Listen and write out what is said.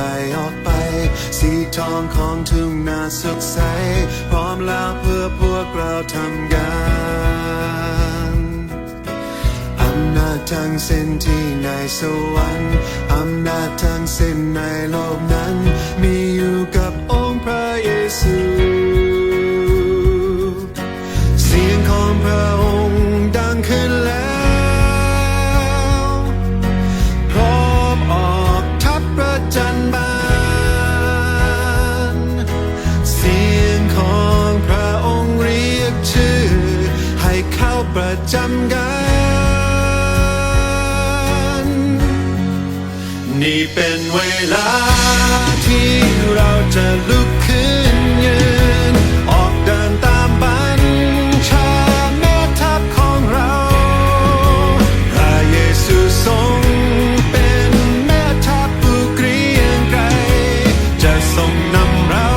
ลออกไป สีทองของทุ่งนาสดใส พร้อมแล้วเพื่อพวกเราทำงานอำนาจทั้งสิ้นที่ในสวรรค์อำนาจทั้งสิ้นในโลกนั้น มีอยู่กับองค์พระเยซู เสียงของพระองค์ งของพระองค์เรียกชื่อ ให้เข้าประจำกันนี่เป็นเวลาที่เราจะลุกขึ้นยืน ออกเดินตามบัญชาแม่ทัพของเรา พระเยซูทรงเป็นแม่ทัพผู้เกรียงไกรจะทรงนำเรา